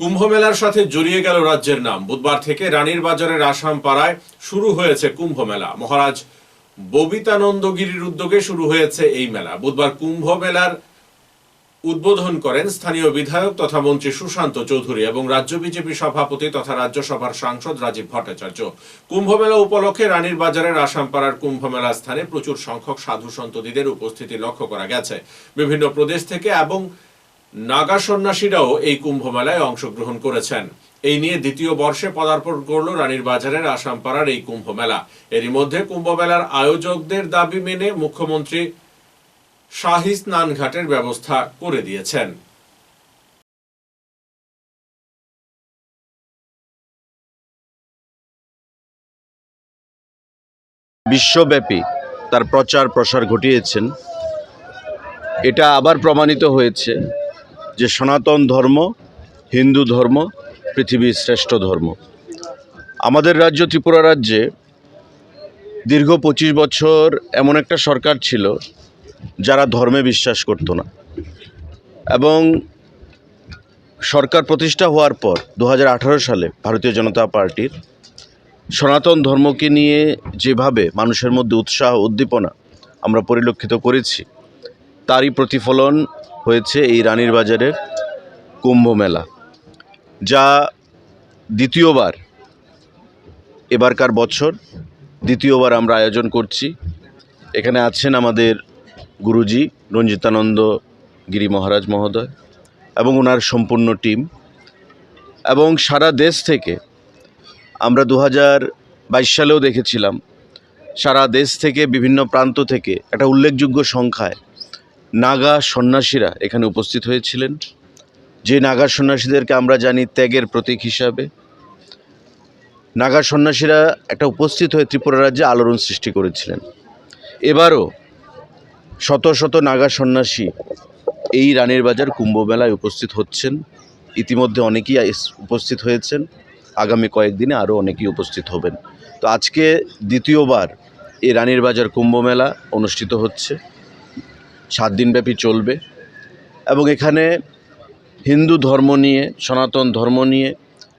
কুম্ভ মেলার সাথে জড়িয়ে গেল রাজ্যের নাম। বুধবার থেকে রানীর বাজারের আসাম পাড়ায় শুরু হয়েছে কুম্ভ মেলা মহারাজ ববিতানন্দগিরির উদ্যোগে শুরু হয়েছে এই মেলা। বুধবার কুম্ভ মেলার উদ্বোধন করেন স্থানীয় বিধায়ক তথা মন্ত্রী সুশান্ত চৌধুরী এবং রাজ্য বিজেপি সভাপতি তথা রাজ্যসভার সাংসদ রাজীব ভট্টাচার্য। কুম্ভ মেলা উপলক্ষে রানীর বাজারের আসামপাড়ার কুম্ভ মেলা স্থানে প্রচুর সংখ্যক সাধু সন্ততিদের উপস্থিতি লক্ষ্য করা গেছে। বিভিন্ন প্রদেশ থেকে এবং নাগা সন্ন্যাসীরাও এই কুম্ভ মেলায় অংশগ্রহণ করেছেন। এই নিয়ে দ্বিতীয় বর্ষে পদার্পণ করল রানীর বাজারের আসামপাড়ার এই কুম্ভ মেলা এরই মধ্যে কুম্ভ মেলার আয়োজকদের দাবি মেনে মুখ্যমন্ত্রী শাহী স্নান ঘাটের ব্যবস্থা করে দিয়েছেন। বিশ্বব্যাপী তার প্রচার প্রসার ঘটিয়েছেন। এটা আবার প্রমাণিত হয়েছে। যে সনাতন ধর্ম, হিন্দু ধর্ম, পৃথিবীর শ্রেষ্ঠ ধর্ম। আমাদের রাজ্য ত্রিপুরা রাজ্যে দীর্ঘ পঁচিশ বছর এমন একটা সরকার ছিল যারা ধর্মে বিশ্বাস করতো না। এবং সরকার প্রতিষ্ঠা হওয়ার পর দু হাজার আঠারো সালে ভারতীয় জনতা পার্টির সনাতন ধর্মকে নিয়ে যেভাবে মানুষের মধ্যে উৎসাহ, উদ্দীপনা আমরা পরিলক্ষিত করেছি, তারই প্রতিফলন হয়েছে এই রানীর বাজারের কুম্ভ মেলা, যা দ্বিতীয়বার এবারকার বছর দ্বিতীয়বার আমরা আয়োজন করছি। এখানে আছেন আমাদের গুরুজি রঞ্জিতানন্দ গিরি মহারাজ মহোদয় এবং ওনার সম্পূর্ণ টিম এবং সারা দেশ থেকে আমরা দু বাইশ সালেও দেখেছিলাম, সারা দেশ থেকে বিভিন্ন প্রান্ত থেকে একটা উল্লেখযোগ্য সংখ্যায় নাগা সন্ন্যাসীরা এখানে উপস্থিত হয়েছিলেন। যে নাগা সন্ন্যাসীদেরকে আমরা জানি ত্যাগের প্রতীক হিসাবে। নাগা সন্ন্যাসীরা একটা উপস্থিত হয়ে ত্রিপুরা রাজ্যে আলোড়ন সৃষ্টি করেছিলেন। এবারও শত শত নাগা সন্ন্যাসী এই রানীর বাজার কুম্ভ মেলায় উপস্থিত হচ্ছেন। ইতিমধ্যে অনেকেই উপস্থিত হয়েছেন। আগামী কয়েকদিনে আরও অনেকেই উপস্থিত হবেন। তো আজকে দ্বিতীয়বার এই রানীর বাজার কুম্ভ মেলা অনুষ্ঠিত হচ্ছে। সাত দিনব্যাপী চলবে। এবং এখানে হিন্দু ধর্ম নিয়ে সনাতন ধর্ম নিয়ে